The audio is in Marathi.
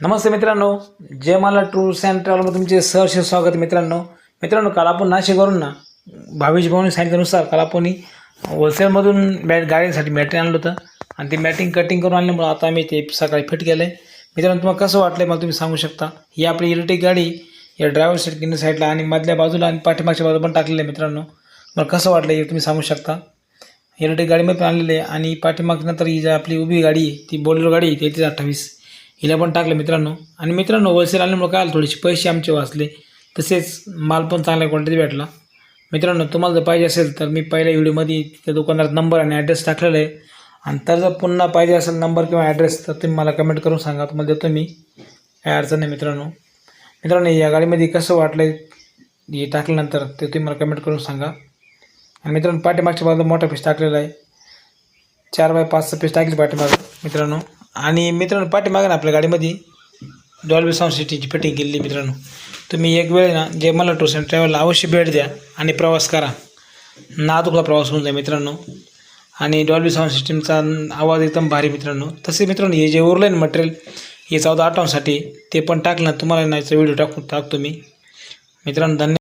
नमस्ते मित्रांनो जयमाला टूर्स अँड ट्रॅव्हलमध्ये तुमचे सहर्ष स्वागत मित्रांनो. मित्रांनो काल आपण नाशिकवरून ना भावेश भाऊनी सांगितल्यानुसार काल आपण होलसेलमधून बॅट गाडीसाठी मॅटिंग आणलं होतं. आणि ते मॅटिंग कटिंग करून आणल्यामुळं आता आम्ही ते सकाळी फिट केलं आहे मित्रांनो तुम्हाला कसं वाटलं मला तुम्ही सांगू शकता? ही आपली इलेक्ट्रिक गाडी या ड्रायव्हर सीट किंवा साईडला आणि मधल्या बाजूला आणि पाठीमागच्या बाजूला पण टाकलेलं आहे मित्रांनो. मला कसं वाटलं हे तुम्ही सांगू शकता? इलेक्ट्रिक गाडीमध्ये पण आणलेली आहे आणि पाठीमागनंतर ही जी आपली उभी गाडी ती बोलेरो गाडी आहे तेहतीस अठ्ठावीस. हिला पण टाकलं मित्रांनो. आणि मित्रांनो होलसेल आल्यामुळे काय आलं थोडेसे पैसे आमचे वाचले. तसेच माल पण चांगल्या क्वालिटीत भेटला. मित्रांनो तुम्हाला जर पाहिजे असेल तर मी पहिल्या व्हिडिओमध्ये त्या दुकानदार नंबर आणि ॲड्रेस टाकलेला आहे. आणि तर जर पुन्हा पाहिजे असेल नंबर किंवा ॲड्रेस तर तुम्ही मला कमेंट करून सांगा. तुम्हाला देतो मी. काय अडचण नाही मित्रांनो. मित्रांनो या गाडीमध्ये कसं वाटलं आहे हे टाकल्यानंतर ते तुम्ही मला कमेंट करून सांगा. आणि मित्रांनो पाठीमागच्या बाजूला मोठा पीस टाकलेला आहे. चार बाय पाचचं पीस टाकली पाठीमागं. मित्रांनो आणि मित्रांनो पाठीमागे ना आपल्या गाडीमध्ये डॉल्बी साऊंड सिटीची फिटिंग केलेली मित्रांनो. तुम्ही एक वेळ ना जे मला टूर्स अँड ट्रॅव्हलला अवश्य भेट द्या आणि प्रवास करा. नादुकला प्रवास होऊन जाईल मित्रांनो. आणि डॉल्बी साऊंड सिस्टीमचा आवाज एकदम भारी मित्रांनो. तसे मित्रांनो हे जे उरलं मटेरियल हे चौदा आठवणसाठी ते पण टाकलं ना तुम्हाला नाहीचा व्हिडिओ टाकून टाकतो मी. मित्रांनो धन्यवाद.